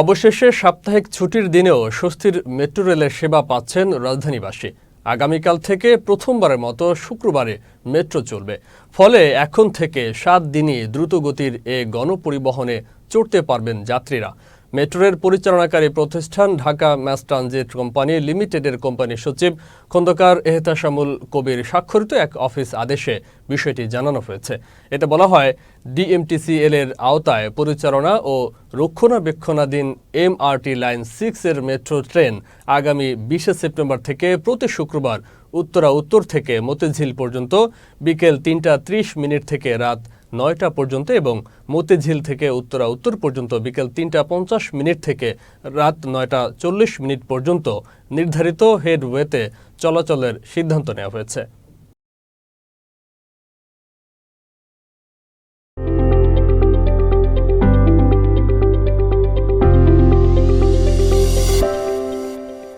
অবশেষে সাপ্তাহিক ছুটির দিনেও স্বস্তির মেট্রো রেলের সেবা পাচ্ছেন রাজধানীবাসী। আগামীকাল থেকে প্রথমবারের মতো শুক্রবারে মেট্রো চলবে। ফলে এখন থেকে সাত দিনই দ্রুতগতির এ গণপরিবহনে চড়তে পারবেন যাত্রীরা। মেট্রোরের পরিচালনাকারী প্রতিষ্ঠান ঢাকা ম্যাস ট্রানজিট কোম্পানি লিমিটেডের কোম্পানি সচিব খন্দকার এহতাশামুল কবির স্বাক্ষরিত এক অফিস আদেশে বিষয়টি জানানো হয়েছে। এতে বলা হয়, ডিএমটিসিএল এর আওতায় পরিচালনা ও রক্ষণাবেক্ষণাধীন এমআরটি লাইন সিক্স এর মেট্রো ট্রেন আগামী বিশে সেপ্টেম্বর থেকে প্রতি শুক্রবার উত্তরা উত্তর থেকে মতিঝিল পর্যন্ত বিকেল তিনটা ত্রিশ মিনিট থেকে রাত নয়টা পর্যন্ত এবং মতিঝিল থেকে উত্তরা উত্তর পর্যন্ত বিকেল তিনটা পঞ্চাশ মিনিট থেকে রাত নয়টা চল্লিশ মিনিট পর্যন্ত নির্ধারিত হেডওয়েতে চলাচলের সিদ্ধান্ত নেওয়া হয়েছে।